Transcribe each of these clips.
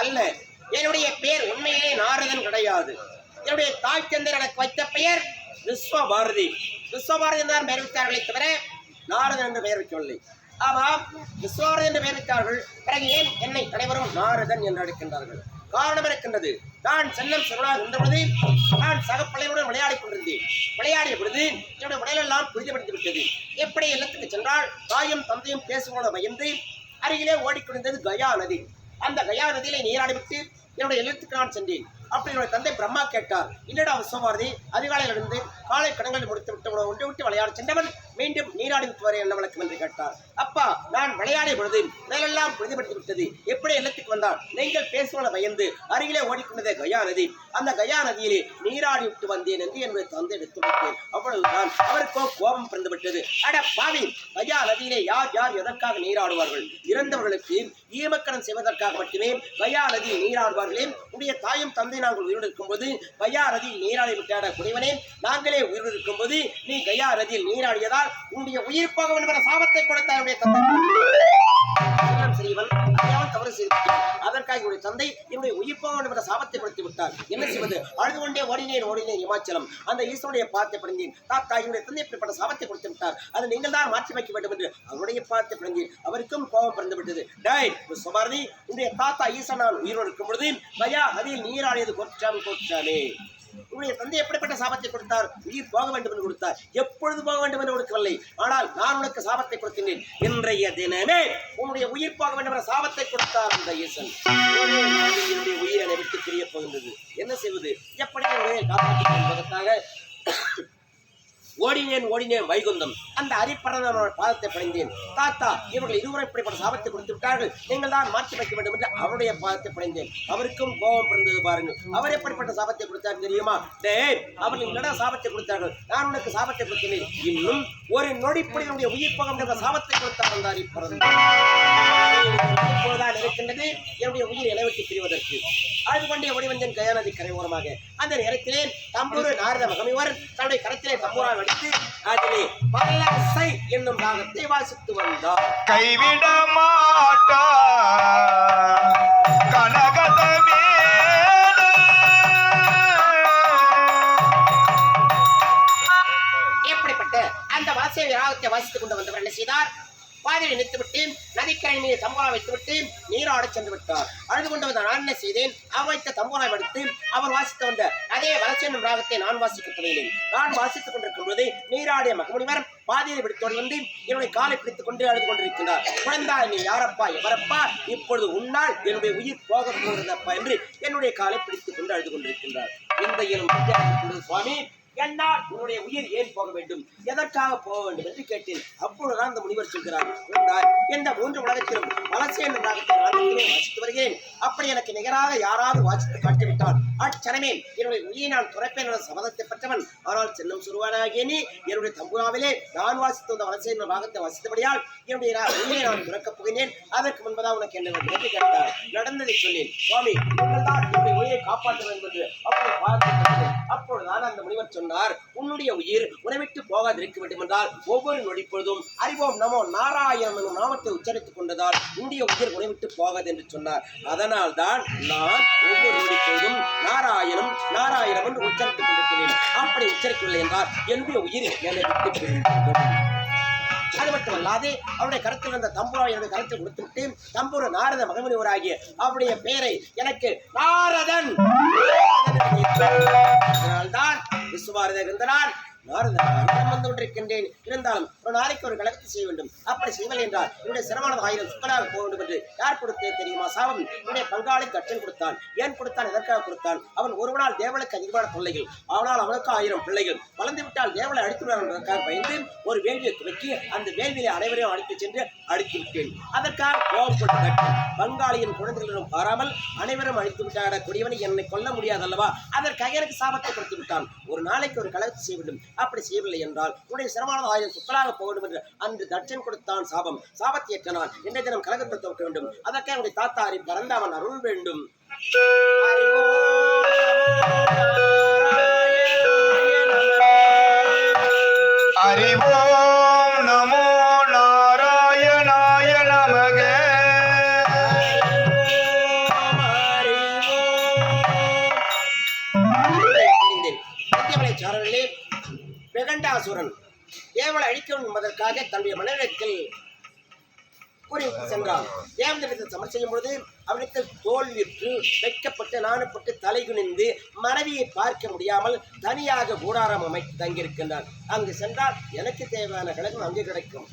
அல்ல. என்னுடைய பெயர் உண்மையிலே நாரதன் கிடையாது. என்னுடைய தாய் தந்தை எனக்கு வைத்த பெயர் விஸ்வபாரதி. விஸ்வபாரதி தான் பெயர் வைத்தார்களே தவிர நாரதன் என்று பெயர் வைக்கவில்லை. ஆமாம் விஸ்வபாரதி என்று பெயர் வைத்தார்கள். பிறகு ஏன் என்னை அனைவரும் நாரதன் என்று அழைக்கின்றார்கள்? காரணம் இருக்கின்றது. நான் செல்லம் சிறுவனாக இருந்த பொழுது நான் சக பிள்ளைகளுடன் விளையாடிக் கொண்டிருந்தேன். விளையாடிய பொழுது என்னுடைய உடலெல்லாம் புரிதப்படுத்தி விட்டது. எப்படி இல்லத்துக்கு சென்றால் தாயும் தந்தையும் பேசுவோட பயந்து அருகிலே ஓடிக்கொண்டிருந்தது கயா நதி. அந்த கயா நதியிலே நீராடிவிட்டு என்னுடைய இல்லத்துக்கு நான் சென்றேன். அப்படி என்னுடைய தந்தை பிரம்மா கேட்டார் இல்லடா விஸ்வபாரதி அதிகாலையில் இருந்து காலை கடன்களை முடித்து விட்டு உணவு ஒன்று விட்டு விளையாட சென்றவன்? மீண்டும் நீராடி விட்டு வர என்ன விளக்கம் என்று கேட்டார். அப்பா நான் விளையாடிய பொழுது உடலெல்லாம் புரிதப்படுத்தி விட்டது. எப்படி இல்லத்துக்கு வந்தால் நீங்கள் பேசுவன பயந்து அருகிலே ஓடிக்கொண்டதே கயா நதி. அந்த கயா நதியிலே நீராடி விட்டு வந்தேன் என்று என்னுடைய தந்தை எடுத்து விட்டேன் அவ்வளவுதான். அவருக்கோ கோபம் பிறந்து விட்டது. அட பாவி! கயா நதியிலே யார் யார் எதற்காக நீராடுவார்கள்? இறந்தவர்களுக்கு ஈமக்கணம் செய்வதற்காக மட்டுமே கயா நதியில் நீராடுவார்களே உடைய தாயும் தந்தை நாங்கள் உயிரோடு இருக்கும்போது கயா நதியில் நீராடி விட்டாட குடிவனே. நாங்களே உயிரோடு இருக்கும்போது நீ கயா நதியில் நீராடியதால் உன்னுடைய உயிர் போக வேண்டும் என்ற சாபத்தை கொடுத்தார் உடைய தந்தை. அறியாமல் தவறு செய்துவிட்டான் அதற்காக என்னுடைய தந்தை என்னுடைய உயிர் போக வேண்டும் என்ற சாபத்தை கொடுத்து விட்டார். என்ன செய்வது? அழுது கொண்டே ஓடினேன் ஓடினேன் இமாச்சலம். அந்த ஈஸ்வனுடைய பார்த்து படைந்தேன் தாத்தா என்னுடைய தந்தை இப்படிப்பட்ட சாபத்தை கொடுத்து விட்டார். அதை நீங்கள் தான் மாற்றி வைக்க வேண்டும் என்று அவருடைய பார்த்து படைந்தேன் அவருக்கும் கோபம் பிறந்து விட்டது. டேய் சுபாரதி உன்னுடைய தாத்தா ஈசனால் உயிரோடு இருக்கும் பொழுது பயா அதில் நீராடியது கொற்றாம் கொற்றாமே. உன்னுடைய தந்தை எப்படிப்பட்ட சாபத்தை கொடுத்தார்? உயிர் போக வேண்டும் என்று கொடுத்தார். எப்பொழுது போக வேண்டும் என்று கொடுக்கவில்லை. ஆனால் நான் உனக்கு சாபத்தை கொடுத்தினேன் இன்றைய தினமே உன்னுடைய உயிர் போக வேண்டும் என்ற சாபத்தை கொடுத்தார் அந்த ஈசன் என்னுடைய உயிர் விட்டு பிரிய போகின்றது. என்ன செய்வது? எப்படி என் காப்பாற்றிக் கொள்வதற்காக ஓடினேன் ஓடினேன் வைகுந்தம். அந்த அரிப்பரனோட பாதத்தை பணிந்தேன். தாத்தா இவர்கள் இருவரும் இப்படிப்பட்ட சாபத்தை கொடுத்து விட்டார்கள். நீங்கள் தான் மாற்றி வைக்க வேண்டும் என்று அவருடைய பாதத்தை பணிந்தேன். அவருக்கும் கோபம் பிறந்தது பாருங்கள். அவர் எப்படிப்பட்ட சாபத்தை கொடுத்தார் தெரியுமா? டேய் அவர்கள் என்னடா சாபத்தை கொடுத்தார்கள்? நான் உனக்கு சாபத்தை கொடுத்தேன். இன்னும் ஒரு நொடிப்படி என்னுடைய உயிர் போகம் என்ற சாபத்தை கொடுத்தார் அந்த அரிப்பரன் இப்போதுதான் இருக்கின்றது என்னுடைய உயிர் இளவெட்டி பிரிவதற்கு. அழுது கொண்டே ஓடிவந்தேன் கயாநதி கரையோரமாக. அந்த நேரத்திலே தம்பூரு நாரத மகமிவர் தன்னுடைய கரத்திலே தம்பூரா அடித்து அதிலே பல்லசை என்னும் ராகத்தை வாசித்து வந்தார். கைவிட மாட்டா. கனகதமே எப்படிப்பட்ட அந்த வாசிய ராகத்தை வாசித்துக் கொண்டு வந்தவர் என்ன செய்தார்? பாதையை நிறுத்திவிட்டு நதிக்கரை மீது தம்பூரா வைத்துவிட்டு நீராடச் சென்று விட்டார். அழுது கொண்டு வந்த நான் என்ன செய்தேன்? அவர் வைத்த தம்பூரா எடுத்து அவர் வாசித்து வந்த அதே வளர்ச்சி என்னும் ராகத்தை நான் வாசிக்கத் தொடங்கினேன் நான் வாசித்துக் கொண்டிருக்கும் போது நீராடிய மகமுனிவர் பாதையை பிடித்தோடு வந்து என்னுடைய காலை பிடித்துக் கொண்டு அழுது கொண்டிருக்கிறார். குழந்தாய் நீ யாரப்பா? எவரப்பா? இப்பொழுது உன்னால் என்னுடைய உயிர் போக போகிறதப்பா? என்று என்னுடைய காலை பிடித்துக் கொண்டு அழுது கொண்டிருக்கின்றார். இந்த இயலும் சுவாமி என்னால் உன்னுடைய உயிர் ஏன் போக வேண்டும். எதற்காக போக வேண்டும் என்று கேட்டேன். அப்பொழுதுதான் அந்த முனிவர் சொல்கிறார் எந்த மூன்று உலகத்திலும் வளர்ச்சி என்ற வாசித்து வருகிறேன். அப்படி எனக்கு நிகராக யாராவது வாசித்து காட்டிவிட்டால் அச்சனமே என்னுடைய உயிரை நான் துறப்பேன் என்ற சபதத்தை பெற்றவன் ஆனால் செல்லும் சுருவானாகிய நீ என்னுடைய தம்புராவிலே நான் வாசித்து வந்த வளர்ச்சி என்ற ராகத்தை வாசித்தபடியால் என்னுடைய உயிரை நான் துறக்கப் போகிறேன். அதற்கு முன்பதாக உனக்கு என்ன வேண்டும்? என்று கேட்டார். நடந்ததை சொன்னேன் சுவாமி நீங்கள் தான் என்னுடைய உயிரை காப்பாற்ற வேண்டும் என்று அப்படி பார்த்து அப்பொழுதுதான் அந்த முனிவர் சொன்னார் உன்னுடைய உயிர் உணவிட்டு போகாதிருக்க வேண்டும் என்றால் ஒவ்வொரு நொடிப்பொழுதும் அறிவோம் நமோ நாராயணம் என்னும் நாமத்தை உச்சரித்துக் கொண்டதால் உன்னுடைய உயிர் உணவிட்டு போகாது என்று சொன்னார். அதனால் தான் நான் ஒவ்வொரு நொடிப்பொழுதும் நாராயணம் நாராயணம் என்று உச்சரித்துக் கொண்டிருக்கிறேன். அப்படி உச்சரிக்கவில்லை என்றால் என்னுடைய உயிர் என்னை விட்டு பிரிந்து அது மட்டுமல்லாது அவருடைய கருத்தில் இருந்த தம்பூரா என்னுடைய கருத்தில் கொடுத்துவிட்டு தம்புரு நாரத மகமுனிவராகிய அவருடைய பெயரை எனக்கு நாரதன் அதனால்தான் விஸ்வபாரத கொண்டிருக்கின்றேன். இருந்தாலும் ஒரு நாளைக்கு ஒரு கலக்கத்தை செய்ய வேண்டும். அப்படி செய்வல் என்றால் என்னுடைய சிரமமான ஆயிரம் சுக்கலாக போக வேண்டும் என்று யார் கொடுத்தது தெரியுமா? சாபம் என்னுடைய பங்காளி கற்றன் கொடுத்தான். ஏன் கொடுத்தான்? எதற்காக கொடுத்தான்? அவன் ஒருவனால் தேவனுக்கு அதிகமான பிள்ளைகள். அவனால் அவனுக்கு ஆயிரம் பிள்ளைகள். வளர்ந்து விட்டால் தேவனை அடித்துவிடார் என்பதற்காக பயந்து ஒரு வேள்வியை துவக்கி அந்த வேள்வியை அனைவரையும் அழைத்து சென்று அடித்து விட்டேன். அதற்காக கோபப்பட்டு கற்றன் பங்காளியின் குழந்தைகளிடம் பாராமல் அனைவரும் அழித்து விட்டாட? கொடியவனை என்னை கொல்ல முடியாது அல்லவா அதற்காக எனக்கு சாபத்தை கொடுத்து விட்டான். ஒரு நாளைக்கு ஒரு கலகத்தை செய்ய வேண்டும். அப்படி செய்யவில்லை என்றால் உன்னுடைய சிரமமான ஆயுதம் சுக்கலாக போக வேண்டும் என்று அன்று தட்சன் கொடுத்தான் சாபம். சாபத்தை ஏற்ற இன்றைய தினம் கலகத்தை துவக்க வேண்டும். அதற்காக தாத்தா தாத்தாரி பரந்தாமன் அருள் வேண்டும். அறிவோ வெகண்டாசுரன் தேவலை அழிக்க என்பதற்காக தன்னுடைய மனநிலத்தில் கூறி சென்றான். தேவதத்தில் சமர் செய்யும் பொழுது அவனிடத்தில் தோல்விற்று வெட்கப்பட்டு நாணப்பட்டு தலை குனிந்து மனைவியை பார்க்க முடியாமல் தனியாக கூடாரம் அமைத்து தங்கியிருக்கின்றான். அங்கு சென்றால் எனக்கு தேவையான கிழங்கு அங்கே கிடைக்கும்.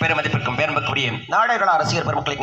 பெருமதிப்பிற்கும் பேரம்புக்குரிய நாடக அரசியல் பெருமக்களை